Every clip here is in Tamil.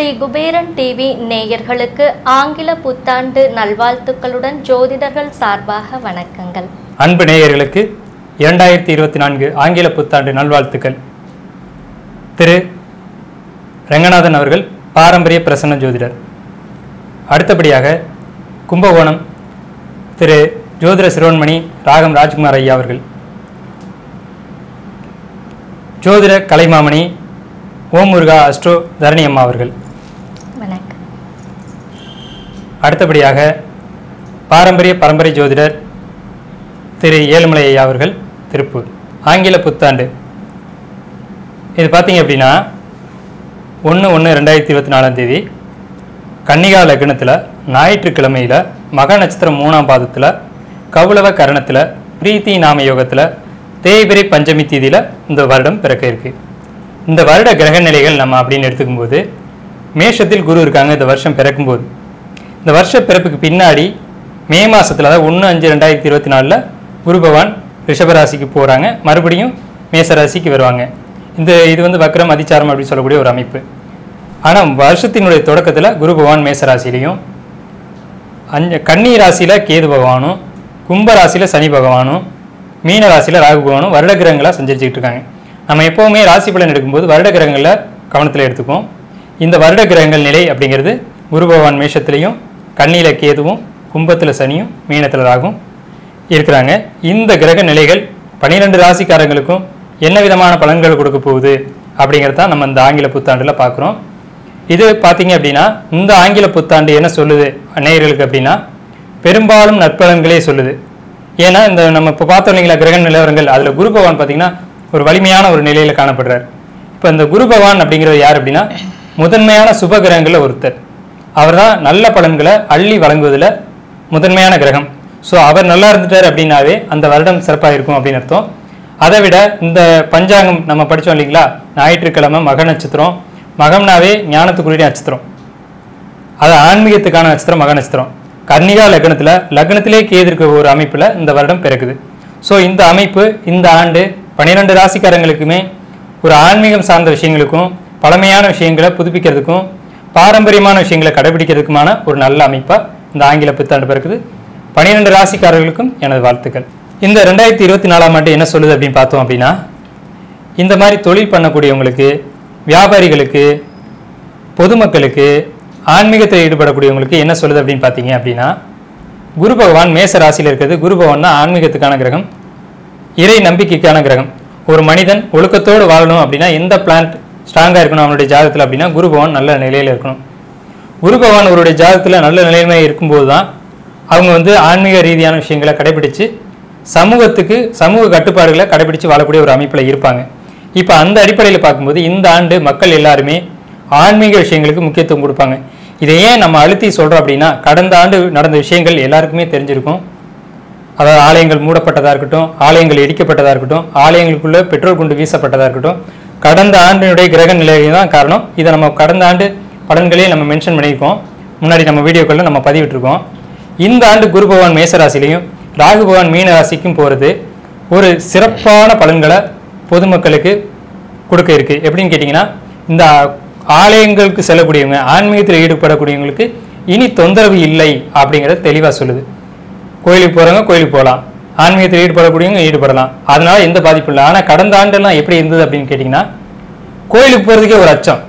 ஸ்ரீ குபேரன் டிவி நேயர்களுக்கு ஆங்கில புத்தாண்டு நல்வாழ்த்துக்களுடன் ஜோதிடர்கள் சார்பாக வணக்கங்கள். அன்பு நேயர்களுக்கு இரண்டாயிரத்தி இருபத்தி நான்கு ஆங்கில புத்தாண்டு நல்வாழ்த்துக்கள். திரு ரங்கநாதன் அவர்கள் பாரம்பரிய பிரசன்ன ஜோதிடர். அடுத்தபடியாக கும்பகோணம் திரு ஜோதிட சிரோன்மணி ராகம் ராஜ்குமார் ஐயா அவர்கள். ஜோதிட கலைமாமணி ஓம் முருகா அஸ்ட்ரோ தரணி அம்மா அவர்கள். அடுத்தபடியாக பாரம்பரிய பரம்பரை ஜோதிடர் திரு ஏழுமலை ஐயா அவர்கள் திருப்பூர். ஆங்கில புத்தாண்டு. இது பார்த்தீங்க அப்படின்னா ஒன்று ஒன்று ரெண்டாயிரத்தி இருபத்தி நாலாம் தேதி கன்னிகா லக்னத்தில் ஞாயிற்றுக்கிழமையில் மக நட்சத்திரம் மூணாம் பாதத்தில் கௌளவ கரணத்தில் பிரீத்தி நாம யோகத்தில் தேய்பிரை பஞ்சமி தேதியில் இந்த வருடம் பிறக்க இருக்கு. இந்த வருட கிரக நிலைகள் நம்ம அப்படின்னு எடுத்துக்கும்போது மேஷத்தில் குரு இருக்காங்க இந்த வருஷம் பிறக்கும்போது. இந்த வருஷ பிறப்புக்கு பின்னாடி மே மாதத்தில் அதாவது ஒன்று அஞ்சு ரெண்டாயிரத்தி இருபத்தி நாலில் குரு பகவான் ரிஷபராசிக்கு போகிறாங்க மறுபடியும் மேசராசிக்கு வருவாங்க. இந்த இது வந்து வக்ரம் அதிச்சாரம் அப்படின்னு சொல்லக்கூடிய ஒரு அமைப்பு. ஆனால் வருஷத்தினுடைய தொடக்கத்தில் குரு பகவான் மேசராசிலையும் அஞ்ச கன்னி ராசியில் கேது பகவானும் கும்ப ராசியில் சனி பகவானும் மீன ராசியில் ராகு பகவானும் வருட கிரகங்களாக சஞ்சரிச்சுக்கிட்டு இருக்காங்க. நம்ம எப்போவுமே ராசி பலன் எடுக்கும்போது வருட கிரகங்களை கவனத்தில் எடுத்துக்குவோம். இந்த வருட கிரகங்கள் நிலை அப்படிங்கிறது குரு பகவான் மேஷத்துலேயும் கண்ணியில் கேதுவும் கும்பத்தில் சனியும் மீனத்தில் ராகும் இருக்கிறாங்க. இந்த கிரக நிலைகள் பன்னிரெண்டு ராசிக்காரங்களுக்கும் என்ன விதமான பலன்கள் கொடுக்க போகுது அப்படிங்கிறத நம்ம இந்த ஆங்கில புத்தாண்டில் பார்க்குறோம் இது பார்த்தீங்க அப்படின்னா இந்த ஆங்கில புத்தாண்டு என்ன சொல்லுது நேயர்களுக்கு அப்படின்னா பெரும்பாலும் நற்பலன்களே சொல்லுது. ஏன்னா இந்த நம்ம இப்போ பார்த்தோம் இல்லைங்களா கிரக நிலவரங்கள் அதில் குரு பகவான் பார்த்தீங்கன்னா ஒரு வலிமையான ஒரு நிலையில் காணப்படுறார். இப்போ இந்த குரு பகவான் அப்படிங்கிறது யார் அப்படின்னா முதன்மையான சுப கிரகங்களில் ஒருத்தர். அவர் தான் நல்ல பலன்களை அள்ளி வழங்குவதில் முதன்மையான கிரகம். ஸோ அவர் நல்லா இருந்துட்டார் அப்படின்னாவே அந்த வருடம் சிறப்பாக இருக்கும் அப்படின்னு அர்த்தம். அதை விட இந்த பஞ்சாங்கம் நம்ம படித்தோம் இல்லைங்களா? ஞாயிற்றுக்கிழமை மக நட்சத்திரம். மகம்னாவே ஞானத்துக்குரிய நட்சத்திரம். அது ஆன்மீகத்துக்கான நட்சத்திரம் மக நட்சத்திரம். கர்ணிகா லக்னத்தில் லக்னத்திலே கேது இருக்க ஒரு அமைப்பில் இந்த வருடம் பிறகுது ஸோ இந்த அமைப்பு இந்த ஆண்டு பன்னிரெண்டு ராசிக்காரங்களுக்குமே ஒரு ஆன்மீகம் சார்ந்த விஷயங்களுக்கும் பழமையான விஷயங்களை புதுப்பிக்கிறதுக்கும் பாரம்பரியமான விஷயங்களை கடைபிடிக்கிறதுக்குமான ஒரு நல்ல அமைப்பாக இந்த ஆங்கில புத்தாண்டு பிறக்குது. பன்னிரெண்டு ராசிக்காரர்களுக்கும் எனது வாழ்த்துக்கள். இந்த ரெண்டாயிரத்தி இருபத்தி நாலாம் ஆண்டு என்ன சொல்லுது அப்படின்னு பார்த்தோம் அப்படின்னா இந்த மாதிரி தொழில் பண்ணக்கூடியவங்களுக்கு வியாபாரிகளுக்கு பொதுமக்களுக்கு ஆன்மீகத்தில் ஈடுபடக்கூடியவங்களுக்கு என்ன சொல்லுது அப்படின்னு பார்த்தீங்க அப்படின்னா குரு பகவான் மேச ராசியில் இருக்கிறது. குரு பகவான் தான் ஆன்மீகத்துக்கான கிரகம் இறை நம்பிக்கைக்கான கிரகம். ஒரு மனிதன் ஒழுக்கத்தோடு வாழணும் அப்படின்னா எந்த பிளான்ட் ஸ்ட்ராங்காக இருக்கணும் அவனுடைய ஜாதகத்தில் அப்படின்னா குரு பகவான் நல்ல நிலையில் இருக்கணும். குரு பகவான் அவருடைய ஜாதகத்தில் நல்ல நிலைமை இருக்கும்போது தான் அவங்க வந்து ஆன்மீக ரீதியான விஷயங்களை கடைபிடித்து சமூகத்துக்கு சமூக கட்டுப்பாடுகளை கடைபிடித்து வாழக்கூடிய ஒரு அமைப்பில் இருப்பாங்க. இப்போ அந்த அடிப்படையில் பார்க்கும்போது இந்த ஆண்டு மக்கள் எல்லாருமே ஆன்மீக விஷயங்களுக்கு முக்கியத்துவம் கொடுப்பாங்க. இதை ஏன் நம்ம அழுத்தி சொல்கிறோம் அப்படின்னா கடந்த ஆண்டு நடந்த விஷயங்கள் எல்லாருக்குமே தெரிஞ்சிருக்கும். அதாவது ஆலயங்கள் மூடப்பட்டதாக இருக்கட்டும் ஆலயங்கள் இடிக்கப்பட்டதாக இருக்கட்டும் ஆலயங்களுக்குள்ளே பெட்ரோல் குண்டு வீசப்பட்டதாக இருக்கட்டும் கடந்த ஆண்டினுடைய கிரக நிலை தான் காரணம். இதை நம்ம கடந்த ஆண்டு பலன்களே நம்ம மென்ஷன் பண்ணியிருக்கோம். முன்னாடி நம்ம வீடியோக்களில் நம்ம பதிவிட்டிருக்கோம். இந்த ஆண்டு குரு பகவான் மேசராசிலையும் ராகு பகவான் மீன ராசிக்கும் போகிறது ஒரு சிறப்பான பலன்களை பொதுமக்களுக்கு கொடுக்க இருக்கு. எப்படின்னு கேட்டிங்கன்னா இந்த ஆலயங்களுக்கு செல்லக்கூடியவங்க ஆன்மீகத்தில் ஈடுபடக்கூடியவங்களுக்கு இனி தொந்தரவு இல்லை அப்படிங்கிறத தெளிவாக சொல்லுது. கோயிலுக்கு போகிறவங்க கோயிலுக்கு போகலாம். ஆன்மீகத்தில் ஈடுபடக்கூடியவங்க ஈடுபடலாம். அதனால எந்த பாதிப்பும் இல்லை. ஆனால் கடந்த ஆண்டெல்லாம் எப்படி இருந்தது அப்படின்னு கேட்டிங்கன்னா கோயிலுக்கு போகிறதுக்கே ஒரு அச்சம்.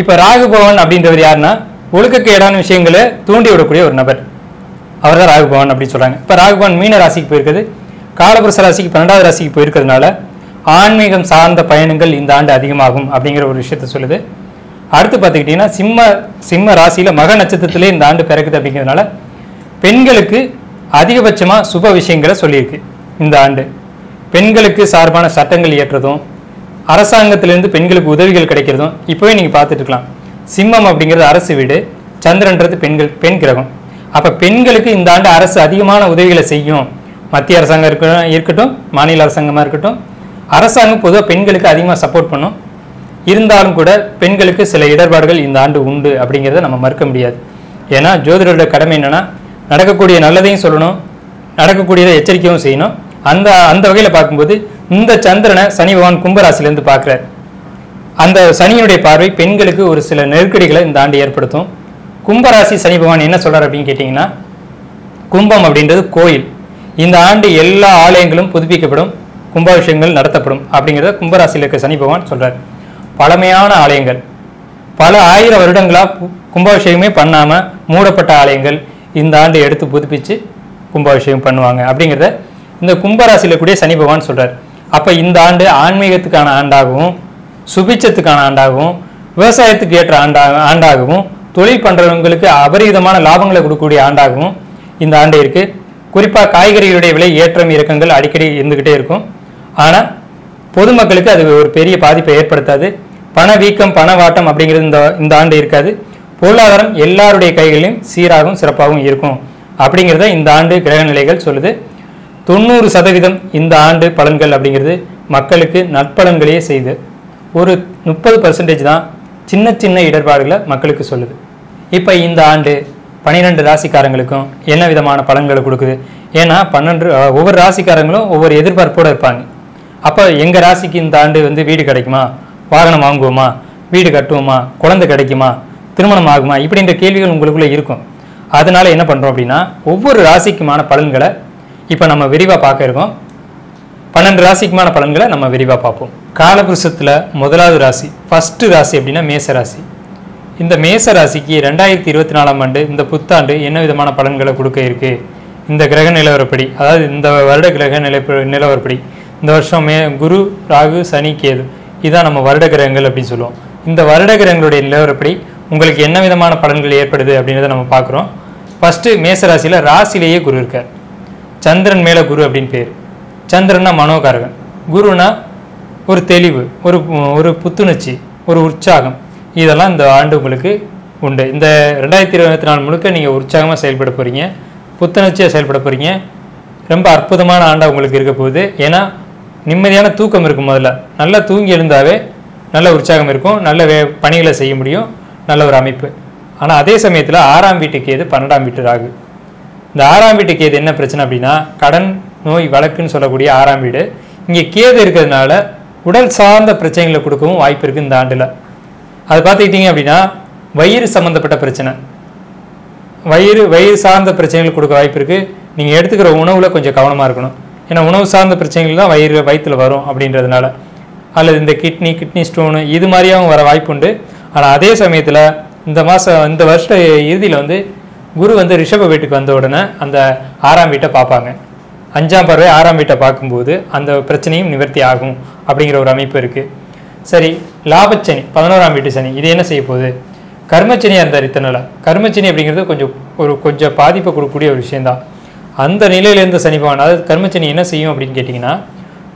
இப்போ ராகுபவன் அப்படின்றவர் யாருன்னா ஒழுக்கக்கேடான விஷயங்களை தூண்டி விடக்கூடிய ஒரு நபர். அவர் தான் ராகுபவன் அப்படின்னு சொல்கிறாங்க இப்போ ராகுபவன் மீன ராசிக்கு போயிருக்குது. காலபுருஷ ராசிக்கு பன்னெண்டாவது ராசிக்கு போயிருக்கிறதுனால ஆன்மீகம் சார்ந்த பயணங்கள் இந்த ஆண்டு அதிகமாகும் அப்படிங்கிற ஒரு விஷயத்த சொல்லுது. அடுத்து பார்த்துக்கிட்டிங்கன்னா சிம்ம சிம்ம ராசியில் மக நட்சத்திரத்திலே இந்த ஆண்டு பிறக்குது அப்படிங்கிறதுனால பெண்களுக்கு அதிகபட்சமாக சுப விஷயங்களை சொல்லியிருக்கு இந்த ஆண்டு. பெண்களுக்கு சார்பான சட்டங்கள் இயற்றதும் அரசாங்கத்திலிருந்து பெண்களுக்கு உதவிகள் கிடைக்கிறதும் இப்போவே நீங்கள் பார்த்துட்டுருக்கலாம். சிம்மம் அப்படிங்கிறது அரசு வீடு சந்திரன்றது பெண்கள் பெண் கிரகம். அப்போ பெண்களுக்கு இந்த ஆண்டு அரசு அதிகமான உதவிகளை செய்யும் மத்திய அரசாங்கம் இருக்கட்டும் இருக்கட்டும் மாநில அரசாங்கமாக இருக்கட்டும் அரசாங்கம் பொதுவாக பெண்களுக்கு அதிகமாக சப்போர்ட் பண்ணும். இருந்தாலும் கூட பெண்களுக்கு சில இடர்பாடுகள் இந்த ஆண்டு உண்டு அப்படிங்கிறத நம்ம மறுக்க முடியாது. ஏன்னா ஜோதிடரோட கடமை என்னென்னா நடக்கக்கூடிய நல்லதையும் சொல்லணும் நடக்கக்கூடியதை எச்சரிக்கையும் செய்யணும். அந்த அந்த வகையில் பார்க்கும்போது இந்த சந்திரனை சனி பகவான் கும்பராசிலேருந்து பார்க்குறாரு. அந்த சனியினுடைய பார்வை பெண்களுக்கு ஒரு சில நெருக்கடிகளை இந்த ஆண்டு ஏற்படுத்தும். கும்பராசி சனி பகவான் என்ன சொல்கிறார் அப்படின்னு கேட்டிங்கன்னா கும்பம் அப்படின்றது கோயில். இந்த ஆண்டு எல்லா ஆலயங்களும் புதுப்பிக்கப்படும் கும்பாபிஷேகங்கள் நடத்தப்படும் அப்படிங்கிறத கும்பராசியில் இருக்க சனி பகவான் சொல்கிறார் பழமையான ஆலயங்கள். பல ஆயிரம் வருடங்களாக கும்பாபிஷேகமே பண்ணாமல் மூடப்பட்ட ஆலயங்கள் இந்த ஆண்டு எடுத்து புதுப்பிச்சு கும்பாபிஷேகம் பண்ணுவாங்க. அப்படிங்கிறத இந்த கும்பராசியில் கூடிய சனி பகவான் சொல்கிறார் அப்போ இந்த ஆண்டு ஆன்மீகத்துக்கான ஆண்டாகவும் சுபிச்சத்துக்கான ஆண்டாகவும் விவசாயத்துக்கு ஏற்ற ஆண்டா ஆண்டாகவும் தொழில் பண்ணுறவங்களுக்கு அபரிவிதமான லாபங்களை கொடுக்கக்கூடிய ஆண்டாகவும் இந்த ஆண்டு இருக்குது குறிப்பாக காய்கறிகளுடைய விலை ஏற்றம் இறக்கங்கள் அடிக்கடி இருந்துக்கிட்டே இருக்கும். ஆனால் பொதுமக்களுக்கு அது ஒரு பெரிய பாதிப்பை ஏற்படுத்தாது. பண வீக்கம் பணவாட்டம் அப்படிங்கிறது இந்த இந்த ஆண்டு இருக்காது. பொருளாதாரம் எல்லாருடைய கைகளிலும் சீராகவும் சிறப்பாகவும் இருக்கும். அப்படிங்கிறத இந்த ஆண்டு கிரக நிலைகள் சொல்லுது. தொண்ணூறு சதவீதம் இந்த ஆண்டு பலன்கள் அப்படிங்கிறது மக்களுக்கு நற்பலன்களையே செய்து. ஒரு முப்பது பர்சன்டேஜ் தான் சின்ன சின்ன இடர்பாடுகளை மக்களுக்கு சொல்லுது. இப்போ இந்த ஆண்டு பன்னிரெண்டு ராசிக்காரங்களுக்கும் என்ன விதமான பலன்களை கொடுக்குது? ஏன்னா பன்னெண்டு ஒவ்வொரு ராசிக்காரங்களும் ஒவ்வொரு எதிர்பார்ப்போடு இருப்பாங்க. அப்போ எங்கள் ராசிக்கு இந்த ஆண்டு வந்து வீடு கிடைக்குமா? வாகனம் வாங்குவோமா? வீடு கட்டுவோமா? குழந்தை கிடைக்குமா? திருமணம் ஆகுமா இப்படின்ற கேள்விகள் உங்களுக்குள்ளே இருக்கும். அதனால் என்ன பண்ணுறோம் அப்படின்னா ஒவ்வொரு ராசிக்குமான பலன்களை இப்போ நம்ம விரிவாக பார்க்க இருக்கோம். பன்னெண்டு ராசிக்குமான பலன்களை நம்ம விரிவாக பார்ப்போம். காலபுருஷத்தில் முதலாவது ராசி ஃபஸ்ட்டு ராசி அப்படின்னா மேச ராசி. இந்த மேச ராசிக்கு ரெண்டாயிரத்தி இருபத்தி நாலாம் ஆண்டு இந்த புத்தாண்டு என்ன விதமான பலன்களை கொடுக்க இருக்கு? இந்த கிரக நிலவரப்படி அதாவது இந்த வருட கிரக நிலை நிலவரப்படி இந்த வருஷம் மே குரு ராகு சனி கேது இதான் நம்ம வருட கிரகங்கள் அப்படின்னு சொல்லுவோம். இந்த வருட கிரகங்களுடைய நிலவரப்படி உங்களுக்கு என்ன விதமான பலன்கள் ஏற்படுது அப்படின்றத நம்ம பார்க்குறோம். ஃபஸ்ட்டு மேச ராசியில் குரு இருக்கார். சந்திரன் மேலே குரு அப்படின்னு பேர். சந்திரன்னா மனோகாரகன். குருனா ஒரு தெளிவு ஒரு ஒரு புத்துணர்ச்சி ஒரு உற்சாகம். இதெல்லாம் இந்த ஆண்டு உங்களுக்கு உண்டு. இந்த ரெண்டாயிரத்தி இருபத்தி நாலு முழுக்க நீங்கள் உற்சாகமாக செயல்பட போகிறீங்க புத்துணர்ச்சியாக செயல்பட போகிறீங்க ரொம்ப அற்புதமான ஆண்டாக உங்களுக்கு இருக்க போகுது. ஏன்னா நிம்மதியான தூக்கம் இருக்கும் முதல்ல. நல்லா தூங்கி எழுந்தாவே நல்ல உற்சாகம் இருக்கும். நல்ல வே பணிகளை செய்ய முடியும். நல்ல ஒரு அமைப்பு. ஆனால் அதே சமயத்தில் ஆறாம் வீட்டுக்கு எது பன்னெண்டாம் வீட்டு ராகு. இந்த ஆறாம் வீட்டு கேது என்ன பிரச்சனை அப்படின்னா கடன் நோய் வழக்குன்னு சொல்லக்கூடிய ஆறாம் வீடு. இங்கே கேது இருக்கிறதுனால உடல் சார்ந்த பிரச்சனைகளை கொடுக்கவும் வாய்ப்பு இருக்குது இந்த ஆண்டில். அது பார்த்துக்கிட்டிங்க அப்படின்னா வயிறு சம்மந்தப்பட்ட பிரச்சனை. வயிறு வயிறு சார்ந்த பிரச்சனைகள் கொடுக்க வாய்ப்பு இருக்குது நீங்கள் எடுத்துக்கிற உணவில் கொஞ்சம் கவனமாக இருக்கணும். ஏன்னா உணவு சார்ந்த பிரச்சனைகள் தான் வயிறு வயிற்றுல வரும் அப்படின்றதுனால. அல்லது இந்த கிட்னி கிட்னி ஸ்டோனு இது மாதிரியாகவும் வர வாய்ப்பு உண்டு. ஆனால் அதே சமயத்தில் இந்த மாதம் இந்த வருஷ இறுதியில் வந்து குரு வந்து ரிஷப வீட்டுக்கு வந்த உடனே அந்த ஆறாம் வீட்டை பார்ப்பாங்க. அஞ்சாம் பறவை ஆறாம் வீட்டை பார்க்கும்போது அந்த பிரச்சனையும் நிவர்த்தி ஆகும் அப்படிங்கிற ஒரு அமைப்பு இருக்குது சரி லாபச்சனி பதினோராம் வீட்டு சனி இது என்ன செய்ய போகுது? கர்மச்சனியாக இருந்தார் இத்தனை நாளா. கர்மச்சனி அப்படிங்கிறது கொஞ்சம் ஒரு கொஞ்சம் பாதிப்பை கொடுக்கக்கூடிய ஒரு விஷயந்தான் அந்த நிலையிலேருந்து சனி பகவான் அதாவது கர்மச்சனி என்ன செய்யும் அப்படின்னு கேட்டிங்கன்னா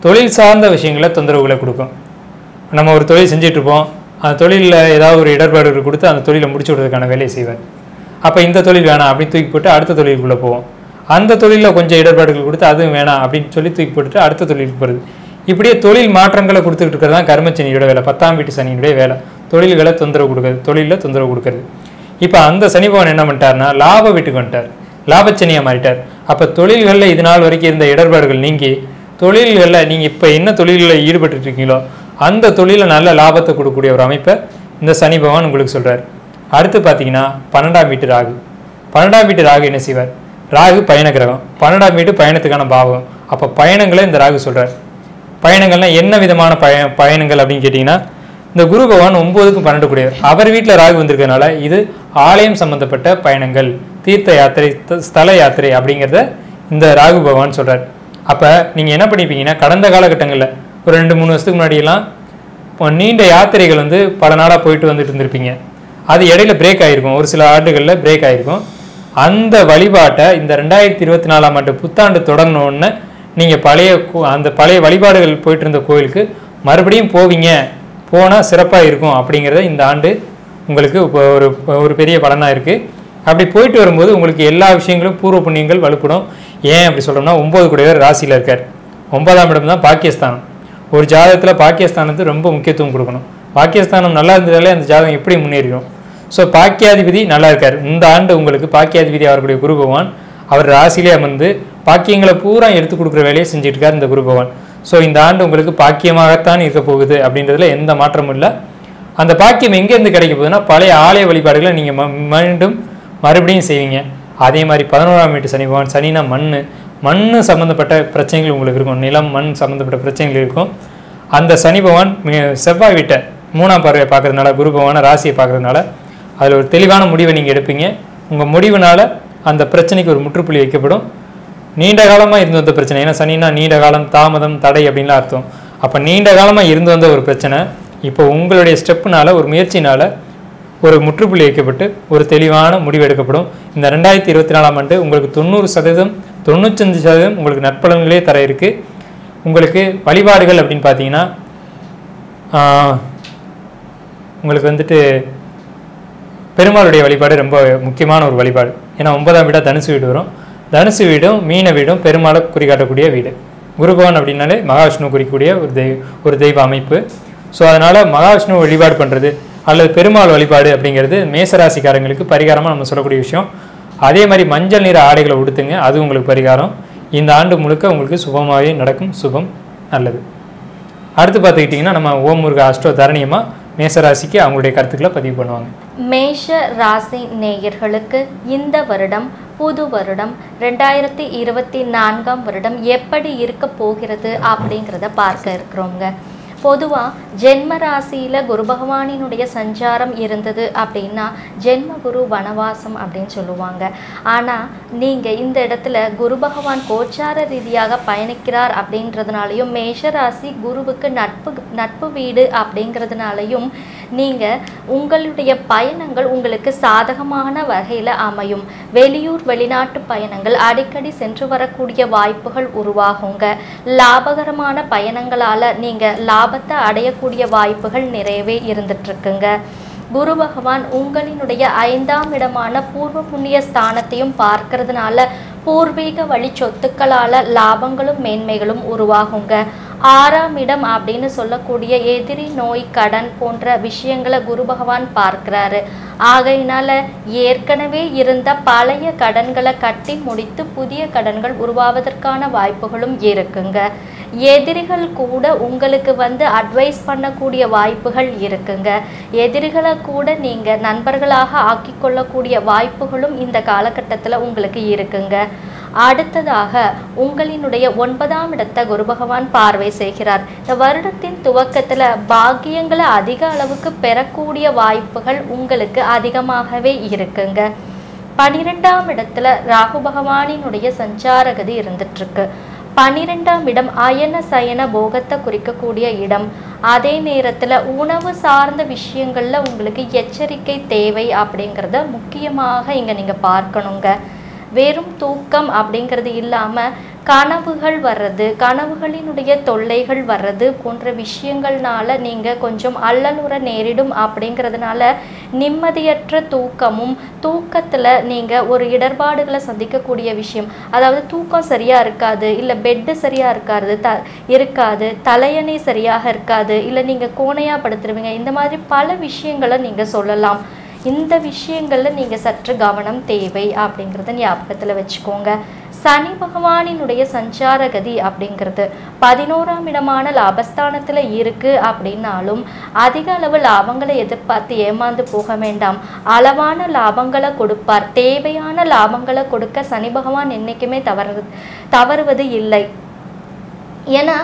தொழில் சார்ந்த விஷயங்களை தொந்தரவுகளை கொடுக்கும். நம்ம ஒரு தொழில் செஞ்சிட்ருப்போம் அந்த தொழிலில் ஏதாவது ஒரு இடர்பாடுகள் கொடுத்து அந்த தொழிலை முடிச்சு விடுறதுக்கான வேலையை செய்வார். அப்போ இந்த தொழில் வேணாம் அப்படின்னு தூக்கி போட்டு அடுத்த தொழிலுக்குள்ளே போவோம். அந்த தொழிலில் கொஞ்சம் இடர்பாடுகள் கொடுத்து அதுவும் வேணாம் அப்படின்னு சொல்லி தூக்கி போட்டுட்டு அடுத்த தொழிலுக்கு போகிறது இப்படியே தொழில் மாற்றங்களை கொடுத்துக்கிட்டு இருக்கிறது தான் கர்மச்சனியோட வேலை. பத்தாம் வீட்டு சனியினுடைய வேலை. தொழில்களை தொந்தரவு கொடுக்குறது தொழிலில் தொந்தரவு கொடுக்குறது. இப்போ அந்த சனி பவன் என்ன பண்ணிட்டாருன்னா லாப வீட்டுக்கு வந்துட்டார். லாபச்சனியாக மாறிட்டார். அப்போ தொழில்களில் இது நாள் வரைக்கும் இருந்த இடர்பாடுகள் நீங்கி தொழில்களில் நீங்கள் இப்போ என்ன தொழிலில் ஈடுபட்டு இருக்கீங்களோ அந்த தொழிலில் நல்ல லாபத்தை கொடுக்கக்கூடிய ஒரு அமைப்பை இந்த சனி பகவான் உங்களுக்கு சொல்கிறார் அடுத்து பார்த்தீங்கன்னா பன்னெண்டாம் வீட்டு ராகு. பன்னெண்டாம் வீட்டு ராகு என்ன செய்வார்? ராகு பயண கிரகம். பன்னெண்டாம் வீட்டு பயணத்துக்கான பாவம். அப்போ பயணங்களை இந்த ராகு சொல்கிறார் பயணங்கள்னால் என்ன விதமான பய பயணங்கள் அப்படின்னு கேட்டிங்கன்னா இந்த குரு பகவான் ஒம்போதுக்கும் பன்னெண்டு கூடியவர். அவர் வீட்டில் ராகு வந்திருக்கனால இது ஆலயம் சம்மந்தப்பட்ட பயணங்கள் தீர்த்த யாத்திரை ஸ்தல யாத்திரை அப்படிங்கிறத இந்த ராகு பகவான் சொல்கிறார் அப்போ நீங்கள் என்ன பண்ணிப்பீங்கன்னா கடந்த காலகட்டங்களில் ஒரு ரெண்டு மூணு வருஷத்துக்கு முன்னாடியெல்லாம் நீண்ட யாத்திரைகள் வந்து பல நாடாக போயிட்டு வந்துட்டு இருந்திருப்பீங்க. அது இடையில பிரேக் ஆகிருக்கும் ஒரு சில ஆண்டுகளில் பிரேக் ஆகிருக்கும் அந்த வழிபாட்டை இந்த ரெண்டாயிரத்தி இருபத்தி நாலாம் ஆண்டு புத்தாண்டு தொடங்கினோடனே நீங்கள் பழைய கோ- அந்த பழைய வழிபாடுகள் போயிட்டு இருந்த கோயிலுக்கு மறுபடியும் போவீங்க. போனால் சிறப்பாக இருக்கும் அப்படிங்கிறத இந்த ஆண்டு உங்களுக்கு இப்போ ஒரு ஒரு பெரிய பலனாக இருக்குது அப்படி போயிட்டு வரும்போது உங்களுக்கு எல்லா விஷயங்களும் பூர்வ புண்ணியங்கள் வலுப்படும். ஏன் அப்படி சொல்கிறோம்னா ஒம்பது கூடியவர் ராசியில் இருக்கார். ஒன்பதாம் இடம் தான் பாகிஸ்தான் ஒரு ஜாதகத்தில் பாகிஸ்தானுக்கு ரொம்ப முக்கியத்துவம் கொடுக்கணும். பாகிஸ்தானம் நல்லா இருந்ததாலே அந்த ஜாதகம் எப்படி முன்னேறிடும்? ஸோ பாக்கியாதிபதி நல்லா இருக்கார். இந்த ஆண்டு உங்களுக்கு பாக்கியாதிபதி அவர்களுடைய குரு பகவான் அவர் ராசியிலே அமர்ந்து பாக்கியங்களை பூரா எடுத்து கொடுக்குற வேலையை செஞ்சுட்டு இருக்கார் இந்த குரு பகவான். ஸோ இந்த ஆண்டு உங்களுக்கு பாக்கியமாகத்தான் இருக்க போகுது அப்படின்றதுல எந்த மாற்றமும் இல்லை. அந்த பாக்கியம் எங்கேருந்து கிடைக்க போகுதுன்னா பழைய ஆலய வழிபாடுகளை நீங்கள் மீண்டும் மறுபடியும் செய்வீங்க. அதே மாதிரி பதினோராம் வீட்டு சனி பகவான் சனினா மண் மண் சம்மந்தப்பட்ட பிரச்சனைகள் உங்களுக்கு இருக்கும். நிலம் மண் சம்மந்தப்பட்ட பிரச்சனைகள் இருக்கும். அந்த சனி பகவான் செவ்வாய் வீட்டை மூணாம் பார்வையை பார்க்கறதுனால குரு பகவானை ராசியை பார்க்கறதுனால அதில் ஒரு தெளிவான முடிவை நீங்கள் எடுப்பீங்க. உங்கள் முடிவுனால அந்த பிரச்சனைக்கு ஒரு முற்றுப்புள்ளி வைக்கப்படும். நீண்ட காலமாக இருந்து வந்த பிரச்சனை. ஏன்னா சனின்னா நீண்ட காலம் தாமதம் தடை அப்படின்லாம் அர்த்தம். அப்போ நீண்ட காலமாக இருந்து வந்த ஒரு பிரச்சனை இப்போ உங்களுடைய ஸ்டெப்புனால ஒரு முயற்சினால ஒரு முற்றுப்புள்ளி வைக்கப்பட்டு ஒரு தெளிவான முடிவு எடுக்கப்படும். இந்த ரெண்டாயிரத்தி இருபத்தி நாலாம் ஆண்டு உங்களுக்கு தொண்ணூறு சதவீதம் தொண்ணூத்தஞ்சு சதவீதம் உங்களுக்கு நற்பலன்களே தர இருக்கு. உங்களுக்கு வழிபாடுகள் அப்படின்னு பார்த்தீங்கன்னா உங்களுக்கு வந்துட்டு பெருமாளுடைய வழிபாடு ரொம்ப முக்கியமான ஒரு வழிபாடு. ஏன்னா ஒன்பதாம் வீடாக தனுசு வீடு வரும். தனுசு வீடும் மீன வீடும் பெருமாளை குறிக்காட்டக்கூடிய வீடு. குருபவன் அப்படின்னாலே மகாவிஷ்ணு குறிக்கக்கூடிய ஒரு தெய்வ ஒரு தெய்வ அமைப்பு. ஸோ அதனால் மகாவிஷ்ணு வழிபாடு பண்ணுறது அல்லது பெருமாள் வழிபாடு அப்படிங்கிறது மேசராசிக்காரங்களுக்கு பரிகாரமாக நம்ம சொல்லக்கூடிய விஷயம். அதே மாதிரி மஞ்சள் நிற ஆடைகளை உடுத்துங்க. அது உங்களுக்கு பரிகாரம். இந்த ஆண்டு முழுக்க உங்களுக்கு சுபமாகவே நடக்கும். சுபம் நல்லது. அடுத்து பார்த்துக்கிட்டிங்கன்னா நம்ம ஓம் முருகா அஷ்டோ தரணியமாக மேசராசிக்கு அவங்களுடைய கருத்துக்களை பதிவு பண்ணுவாங்க. மேஷ ராசி நேயர்களுக்கு இந்த வருடம் புது வருடம் ரெண்டாயிரத்தி இருபத்தி நான்காம் வருடம் எப்படி இருக்க போகிறது அப்படிங்கிறத பார்க்க இருக்கிறோங்க. பொதுவாக ஜென்ம ராசியில் குரு பகவானினுடைய சஞ்சாரம் இருந்தது அப்படின்னா ஜென்ம குரு வனவாசம் அப்படின்னு சொல்லுவாங்க. ஆனால் நீங்கள் இந்த இடத்துல குரு பகவான் கோச்சார ரீதியாக பயணிக்கிறார் அப்படின்றதுனாலையும் மேஷ ராசி குருவுக்கு நட்பு நட்பு வீடு அப்படிங்கிறதுனாலையும் நீங்கள் உங்களுடைய பயணங்கள் உங்களுக்கு சாதகமான வகையில் அமையும். வெளியூர் வெளிநாட்டு பயணங்கள் அடிக்கடி சென்று வரக்கூடிய வாய்ப்புகள் உருவாகுங்க. லாபகரமான பயணங்களால் நீங்கள் லாபத்தை அடையக்கூடிய வாய்ப்புகள் நிறையவே இருந்துட்டுருக்குங்க. குரு பகவான் உங்களினுடைய ஐந்தாம் இடமான பூர்வ புண்ணிய ஸ்தானத்தையும் பார்க்கறதுனால பூர்வீக வழி சொத்துக்களால் லாபங்களும் மேன்மைகளும் உருவாகுங்க. ஆறாம் இடம் அப்படின்னு சொல்லக்கூடிய எதிரி நோய் கடன் போன்ற விஷயங்களை குரு பகவான் பார்க்கிறாரு. ஆகையினால ஏற்கனவே இருந்த பழைய கடன்களை கட்டி முடித்து புதிய கடன்கள் உருவாவதற்கான வாய்ப்புகளும் இருக்குங்க. எதிரிகள் கூட உங்களுக்கு வந்து அட்வைஸ் பண்ணக்கூடிய வாய்ப்புகள் இருக்குங்க. எதிரிகளை கூட நீங்கள் நண்பர்களாக ஆக்கிக்கொள்ளக்கூடிய வாய்ப்புகளும் இந்த காலகட்டத்தில் உங்களுக்கு இருக்குங்க. அடுத்ததாக உங்களினுடைய ஒன்பதாம் இடத்தை குரு பகவான் பார்வை செய்கிறார். இந்த வருடத்தின் துவக்கத்தில் பாக்கியங்களை அதிக அளவுக்கு பெறக்கூடிய வாய்ப்புகள் உங்களுக்கு அதிகமாகவே இருக்குங்க. பனிரெண்டாம் இடத்துல ராகு பகவானினுடைய சஞ்சாரகதி இருந்துட்டு இருக்கு பனிரெண்டாம் இடம் அயன சயன போகத்தை குறிக்கக்கூடிய இடம். அதே நேரத்தில் உணவு சார்ந்த விஷயங்கள்ல உங்களுக்கு எச்சரிக்கை தேவை அப்படிங்கிறத முக்கியமாக இங்கே நீங்கள் பார்க்கணுங்க. வெறும் தூக்கம் அப்படிங்கிறது இல்லாமல் கனவுகள் வர்றது கனவுகளினுடைய தொல்லைகள் வர்றது போன்ற விஷயங்கள்னால நீங்கள் கொஞ்சம் அல்லலுற நேரிடும் அப்படிங்கிறதுனால நிம்மதியற்ற தூக்கமும் தூக்கத்தில் நீங்கள் ஒரு இடர்பாடுகளை சந்திக்கக்கூடிய விஷயம். அதாவது தூக்கம் சரியாக இருக்காது இல்லை பெட்டு சரியாக இருக்காது த இருக்காது தலையணை சரியாக இருக்காது இல்லை நீங்கள் கோணையாக படுத்துருவீங்க இந்த மாதிரி பல விஷயங்களை நீங்கள் சொல்லலாம். இந்த விஷயங்களில் நீங்கள் சற்று கவனம் தேவை அப்படிங்கிறத ஞாபகத்தில் வச்சுக்கோங்க. சனி பகவானினுடைய சஞ்சாரகதி அப்படிங்கிறது பதினோராம் இடமான லாபஸ்தானத்தில் இருக்குது அப்படின்னாலும் அதிக அளவு லாபங்களை எதிர்பார்த்து ஏமாந்து போக வேண்டாம். அளவான லாபங்களை கொடுப்பார். தேவையான லாபங்களை கொடுக்க சனி பகவான் என்றைக்குமே தவறு தவறுவது இல்லை. ஏன்னா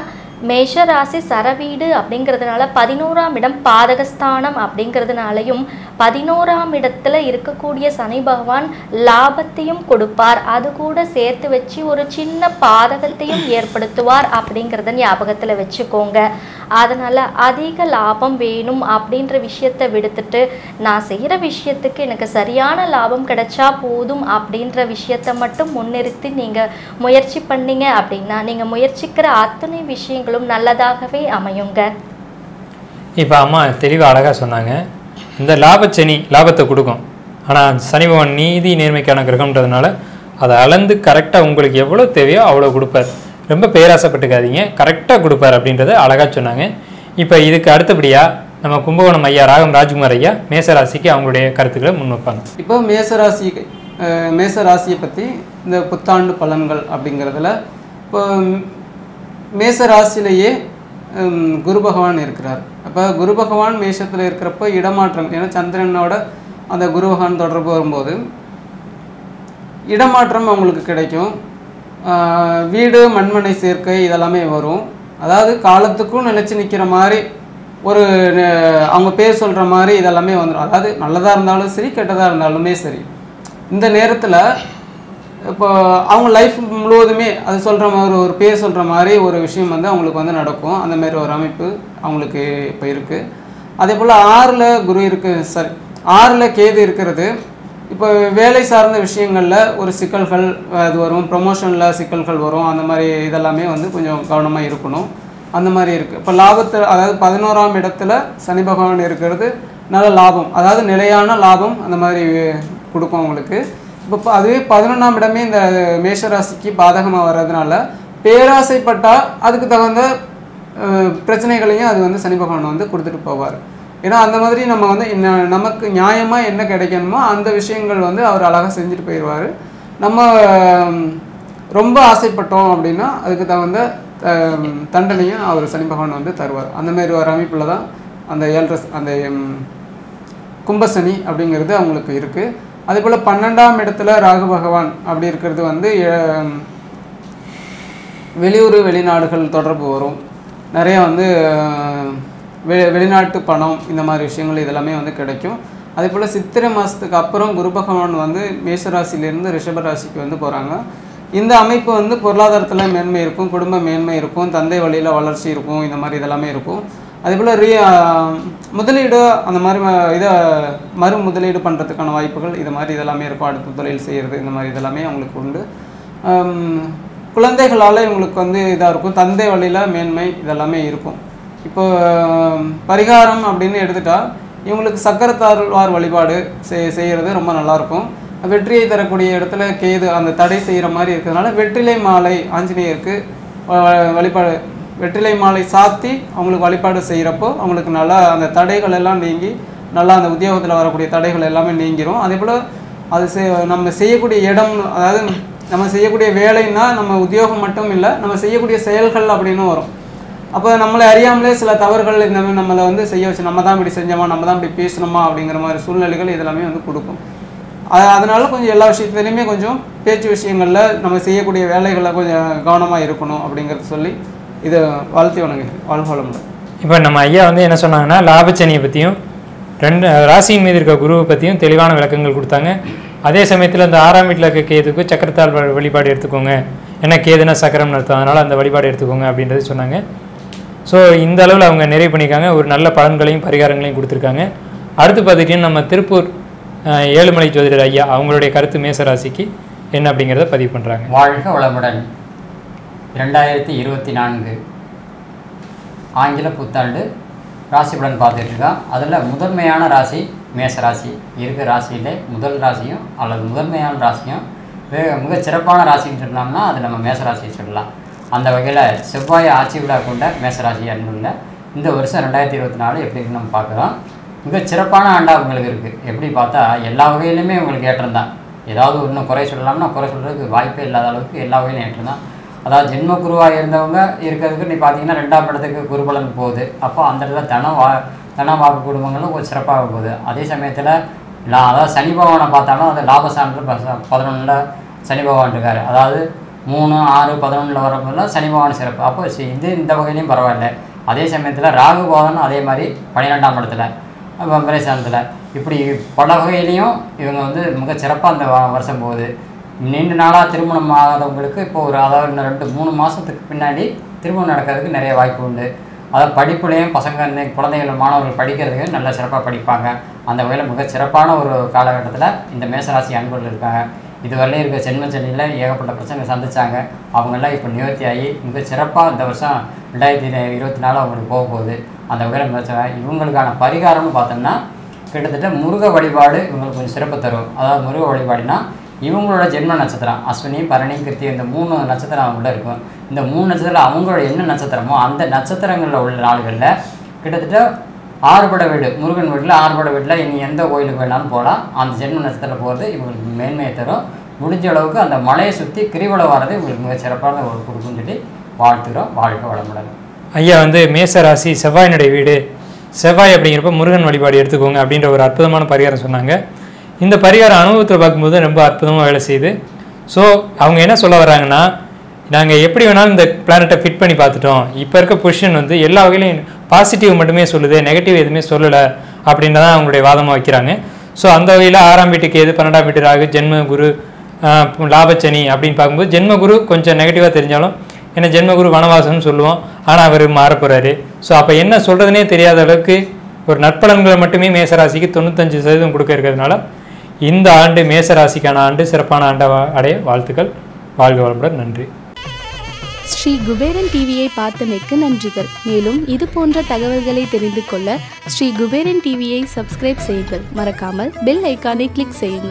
மேஷ ராசி சரவீடு அப்படிங்கிறதுனால பதினோராம் இடம் பாதகஸ்தானம் அப்படிங்கிறதுனாலையும் பதினோராம் இடத்துல இருக்கக்கூடிய சனி பகவான் லாபத்தையும் கொடுப்பார். அது கூட சேர்த்து வச்சு ஒரு சின்ன பாதகத்தையும் ஏற்படுத்துவார் அப்படிங்கிறத ஞாபகத்தில் வச்சுக்கோங்க. அதனால் அதிக லாபம் வேணும் அப்படின்ற விஷயத்தை விடுத்துட்டு நான் செய்கிற விஷயத்துக்கு எனக்கு சரியான லாபம் கிடைச்சா போதும் அப்படின்ற விஷயத்தை மட்டும் முன்னிறுத்தி நீங்கள் முயற்சி பண்ணீங்க அப்படின்னா நீங்கள் முயற்சிக்கிற அத்தனை விஷயங்கள் விஷயங்களும் நல்லதாகவே அமையுங்க. இப்போ அம்மா தெளிவாக அழகாக சொன்னாங்க. இந்த லாபச்சனி லாபத்தை கொடுக்கும். ஆனால் சனி பகவான் நீதி நேர்மைக்கான கிரகம்ன்றதுனால அதை அளந்து கரெக்டாக உங்களுக்கு எவ்வளோ தேவையோ அவ்வளோ கொடுப்பார். ரொம்ப பேராசைப்பட்டுக்காதீங்க. கரெக்டாக கொடுப்பார் அப்படின்றத அழகாக சொன்னாங்க. இப்போ இதுக்கு அடுத்தபடியாக நம்ம கும்பகோணம் ஐயா ராகம் ராஜ்குமார் ஐயா மேசராசிக்கு அவங்களுடைய கருத்துக்களை முன் வைப்பாங்க. இப்போ மேசராசி மேசராசியை பற்றி இந்த புத்தாண்டு பலன்கள் அப்படிங்கிறதுல இப்போ மேச ராசியிலேயே குரு பகவான் இருக்கிறார். அப்போ குரு பகவான் மேஷத்தில் இருக்கிறப்போ இடமாற்றம் ஏன்னா சந்திரனோட அந்த குரு பகவான் தொடர்பு வரும்போது இடமாற்றம் அவங்களுக்கு கிடைக்கும். வீடு மண்மனை சேர்க்கை இதெல்லாமே வரும். அதாவது காலத்துக்கும் நிலைச்சு நிற்கிற மாதிரி ஒரு அவங்க பேர் சொல்கிற மாதிரி இதெல்லாமே வந்துடும் அதாவது நல்லதாக இருந்தாலும் சரி கெட்டதாக இருந்தாலுமே சரி. இந்த நேரத்தில் இப்போ அவங்க லைஃப் முழுவதுமே அது சொல்கிற மாதிரி ஒரு பேர் சொல்கிற மாதிரி ஒரு விஷயம் வந்து அவங்களுக்கு வந்து நடக்கும். அந்த மாதிரி ஒரு அமைப்பு அவங்களுக்கு இப்போ இருக்குது அதே போல் ஆறில் குரு இருக்கு சாரி ஆறில் கேது இருக்கிறது. இப்போ வேலை சார்ந்த விஷயங்களில் ஒரு சிக்கல்கள் அது வரும். ப்ரொமோஷனில் சிக்கல்கள் வரும். அந்த மாதிரி இதெல்லாமே வந்து கொஞ்சம் கவனமாக இருக்கணும். அந்த மாதிரி இருக்குது இப்போ லாபத்தில் அதாவது பதினோராம் இடத்துல சனி பகவான் இருக்கிறது நல்ல லாபம். அதாவது நிலையான லாபம் அந்த மாதிரி கொடுக்கும் அவங்களுக்கு. இப்போ அதுவே பதினொன்றாம் இடமே இந்த மேஷராசிக்கு பாதகமாக வர்றதுனால பேராசைப்பட்டால் அதுக்கு தகுந்த பிரச்சனைகளையும் அது வந்து சனி பகவான் வந்து கொடுத்துட்டு போவார். ஏன்னா அந்த மாதிரி நம்ம வந்து என்ன நமக்கு நியாயமாக என்ன கிடைக்கணுமோ அந்த விஷயங்கள் வந்து அவர் அழகாக செஞ்சுட்டு போயிடுவார் நம்ம ரொம்ப ஆசைப்பட்டோம் அப்படின்னா அதுக்கு தகுந்த தண்டனையும் அவர் சனி பகவான் வந்து தருவார். அந்த மாதிரி ஒரு அமைப்பில் தான் அந்த ஏழ்ரஸ் அந்த கும்பசனி அப்படிங்கிறது அவங்களுக்கு இருக்குது அதே போல் பன்னெண்டாம் இடத்துல ராகு பகவான் அப்படி இருக்கிறது வந்து வெளியூர் வெளிநாடுகள் தொடர்பு வரும். நிறைய வந்து வெ வெளிநாட்டு பணம் இந்த மாதிரி விஷயங்கள் இதெல்லாமே வந்து கிடைக்கும். அதே போல் சித்திரை மாதத்துக்கு அப்புறம் குரு பகவான் வந்து மேஷராசிலேருந்து ரிஷப ராசிக்கு வந்து போகிறாங்க இந்த அமைப்பு வந்து பொருளாதாரத்தில் மேன்மை இருக்கும் குடும்ப மேன்மை இருக்கும் தந்தை வழியில் வளர்ச்சி இருக்கும் இந்த மாதிரி இதெல்லாமே இருக்கும். அதே போல் ரீ முதலீடு அந்த மாதிரி இதை மறு முதலீடு பண்ணுறதுக்கான வாய்ப்புகள் இது மாதிரி இதெல்லாமே இருக்கும். அடுத்த தொழில் செய்கிறது இந்த மாதிரி இதெல்லாமே அவங்களுக்கு உண்டு. குழந்தைகளால் இவங்களுக்கு வந்து இதாக இருக்கும். தந்தை வழியில் மேன்மை இதெல்லாமே இருக்கும். இப்போ பரிகாரம் அப்படின்னு எடுத்துட்டால் இவங்களுக்கு சக்கரத்தாழ்வார் வழிபாடு செய் செய்கிறது ரொம்ப நல்லாயிருக்கும். வெற்றியை தரக்கூடிய இடத்துல கேது அந்த தடை செய்கிற மாதிரி இருக்கிறதுனால வெற்றிலை மாலை ஆஞ்சநேயருக்கு வ- வழிபாடு வெற்றிலை மாலை சாத்தி அவங்களுக்கு வழிபாடு செய்கிறப்போ அவங்களுக்கு நல்லா அந்த தடைகள் எல்லாம் நீங்கி நல்லா அந்த உத்தியோகத்தில் வரக்கூடிய தடைகள் எல்லாமே நீங்கிரும். அதே போல் அது செய்- நம்ம செய்யக்கூடிய இடம் அதாவது நம்ம செய்யக்கூடிய வேலைன்னா நம்ம உத்தியோகம் மட்டும் இல்லை நம்ம செய்யக்கூடிய செயல்கள் அப்படின்னு வரும். அப்போ நம்மளை அறியாமலே சில தவறுகள் இந்த மாதிரி நம்மளை வந்து செய்ய வச்சு நம்ம தான் இப்படி செஞ்சோமா நம்ம தான் இப்படி பேசணுமா அப்படிங்கிற மாதிரி சூழ்நிலைகள் இதெல்லாமே வந்து கொடுக்கும். அதனால கொஞ்சம் எல்லா விஷயத்துலையுமே கொஞ்சம் பேச்சு விஷயங்களில் நம்ம செய்யக்கூடிய வேலைகளில் கொஞ்சம் கவனமாக இருக்கணும் அப்படிங்கிறத சொல்லி இதை வாழ்த்தி வணங்குகிறேன் வாழ்க வளமுடன் இப்போ நம்ம ஐயா வந்து என்ன சொன்னாங்கன்னா லாபச்சனியை பற்றியும் ரெண்டு ராசியின் மீது இருக்க குருவை பற்றியும் தெளிவான விளக்கங்கள் கொடுத்தாங்க. அதே சமயத்தில் இந்த ஆறாம் வீட்டில் இருக்க கேதுக்கு சக்கரத்தால் வழிபாடு எடுத்துக்கோங்க. ஏன்னா கேதுனா சக்கரம்னு அர்த்தம். அதனால் அந்த வழிபாடு எடுத்துக்கோங்க அப்படின்றது சொன்னாங்க. ஸோ இந்த அளவில் அவங்க நிறைவு பண்ணியிருக்காங்க. ஒரு நல்ல பலன்களையும் பரிகாரங்களையும் கொடுத்துருக்காங்க. அடுத்து பார்த்துக்கிட்டிங்கன்னா நம்ம திருப்பூர் ஏழுமலை ஜோதிடர் ஐயா அவங்களுடைய கருத்து மேச ராசிக்கு என்ன அப்படிங்கிறத பதிவு பண்ணுறாங்க வாழ்க வளமுடன். இரண்டாயிரத்தி இருபத்தி நான்கு. ஆங்கில புத்தாண்டு ராசி பலன் பார்த்துட்ருக்கோம் அதில் முதன்மையான ராசி மேச ராசி இருக்கிற ராசியிலே முதல் ராசியும் அல்லது முதன்மையான ராசியும். மிக மிகச் சிறப்பான ராசின்னு சொல்லலாம்னா அது நம்ம மேச ராசியை சொல்லலாம். அந்த வகையில் செவ்வாய் ஆட்சி விழா கொண்ட மேச ராசி அன்புள்ள இந்த வருஷம் ரெண்டாயிரத்தி இருபத்தி நாலு எப்படின்னு நம்ம பார்க்குறோம் மிகச் சிறப்பான ஆண்டாக உங்களுக்கு இருக்குது எப்படி பார்த்தா எல்லா வகையிலுமே உங்களுக்கு ஏற்றம் தான். ஏதாவது ஒன்று குறை சொல்லலாம்னா குறை சொல்கிறதுக்கு வாய்ப்பே இல்லாத அளவுக்கு எல்லா வகையிலும் ஏற்றம் தான். அதாவது ஜென்ம குருவாக இருந்தவங்க இருக்கிறதுக்கு நீ பார்த்தீங்கன்னா ரெண்டாம் இடத்துக்கு குருபலன் போகுது. அப்போ அந்த இடத்துல தனம் வா தனம் வாக்கு குடும்பங்களும் கொஞ்சம் சிறப்பாக போகுது. அதே சமயத்தில் லா அதாவது சனி பகவானை பார்த்தாலும் அது லாபஸ்தானத்தில் பதினொன்றில் சனி பகவான் இருக்கார். அதாவது மூணு ஆறு பதினொன்றில் வரப்போலாம் சனி பகவான் சிறப்பு. அப்போ இது இந்த வகையிலையும் பரவாயில்ல. அதே சமயத்தில் ராகு பகவானும் அதே மாதிரி பன்னிரெண்டாம் இடத்துல பிரேசானத்தில் இப்படி பல வகையிலையும் இவங்க வந்து மிக சிறப்பாக அந்த வருஷம் போகுது. நீண்ட நாளாக திருமணம் ஆகாதவங்களுக்கு இப்போ ஒரு அதாவது இன்னும் ரெண்டு மூணு மாதத்துக்கு பின்னாடி திருமணம் நடக்கிறதுக்கு நிறைய வாய்ப்பு உண்டு. அதாவது படிப்புலேயும் பசங்க குழந்தைகள் மாணவர்கள் படிக்கிறதுக்கு நல்லா சிறப்பாக படிப்பாங்க. அந்த வகையில் மிக சிறப்பான ஒரு காலகட்டத்தில் இந்த மேசராசி அன்பர்கள் இருக்காங்க. இதுவரையிலும் இருக்க சென்மச்சனியில் ஏகப்பட்ட பிரச்சனை சந்திச்சாங்க. அவங்கெல்லாம் இப்போ நிவர்த்தி ஆகி மிக சிறப்பாக இந்த வருஷம் ரெண்டாயிரத்தி இருபத்தி நாலு அவங்களுக்கு போக போகுது. அந்த வகையில் பிரச்சனை இவங்களுக்கான பரிகாரம்னு பார்த்தோம்னா கிட்டத்தட்ட முருக வழிபாடு இவங்களுக்கு கொஞ்சம் சிறப்பு தரும். அதாவது முருக வழிபாடுனா இவங்களோட ஜென்ம நட்சத்திரம் அஸ்வினி பரணி கிருத்தி இந்த மூணு நட்சத்திரம் அவங்கள்ட்ட இருக்கும். இந்த மூணு நட்சத்திரம் அவங்களோட என்ன நட்சத்திரமோ அந்த நட்சத்திரங்களில் உள்ள நாடுகளில் கிட்டத்தட்ட ஆறுபட வீடு முருகன் வீட்டில் ஆறுபட வீட்டில் இனி எந்த கோயிலுக்கு வேணாலும் போகலாம். அந்த ஜென்ம நட்சத்திரம் போகிறது இவங்களுக்கு மேன்மையை தரும். முடிஞ்ச அளவுக்கு அந்த மலையை சுற்றி கிரிவலம் வர்றது இவங்களுக்கு மிக சிறப்பான ஒரு கொடுக்குன்னு சொல்லி வாழ்த்துகிறோம். வாழ்க்கை வளமுடன். ஐயா வந்து மேசராசி செவ்வாயினுடைய வீடு. செவ்வாய் அப்படிங்கிறப்ப முருகன் வழிபாடு எடுத்துக்கோங்க அப்படின்ற ஒரு அற்புதமான பரிகாரம் சொன்னாங்க. இந்த பரிகாரம் அனுபவத்தில் பார்க்கும்போது ரொம்ப அற்புதமாக வேலை செய்யுது. ஸோ அவங்க என்ன சொல்ல வராங்கன்னா நாங்கள் எப்படி வேணாலும் இந்த பிளானட்டை ஃபிட் பண்ணி பார்த்துட்டோம். இப்போ இருக்க பொசிஷன் வந்து எல்லா வகையிலையும் பாசிட்டிவ் மட்டுமே சொல்லுது நெகட்டிவ் எதுவுமே சொல்லலை அப்படின்னு தான் அவங்களுடைய வாதமாக வைக்கிறாங்க. ஸோ அந்த வகையில் ஆறாம் வீட்டுக்கு எது? பன்னெண்டாம் வீட்டு ராகு ஜென்ம குரு லாபச்சனி அப்படின்னு பார்க்கும்போது ஜென்மகுரு கொஞ்சம் நெகட்டிவாக தெரிஞ்சாலும் ஏன்னா ஜென்மகுரு வனவாசம்னு சொல்லுவோம். ஆனால் அவர் மாறப்போகிறாரு ஸோ அப்போ என்ன சொல்கிறதுனே தெரியாத அளவுக்கு ஒரு நற்பலன்களை மட்டுமே மேசராசிக்கு தொண்ணூத்தஞ்சு சதவீதம் கொடுக்க இருக்கிறதுனால இந்த ஆண்டு மேசராசிக்கான ஆண்டு சிறப்பான ஆண்டை அடைய வாழ்த்துக்கள். வாழ்க வளமுடன். நன்றி. ஸ்ரீ குபேரன் டிவியை பார்த்தமைக்கு நன்றிகள். மேலும் இது போன்ற தகவல்களை தெரிந்து கொள்ள ஸ்ரீ குபேரன் டிவியை சப்ஸ்கிரைப் செய்யுங்கள். மறக்காமல் பெல் ஐக்கானை கிளிக் செய்யுங்கள்.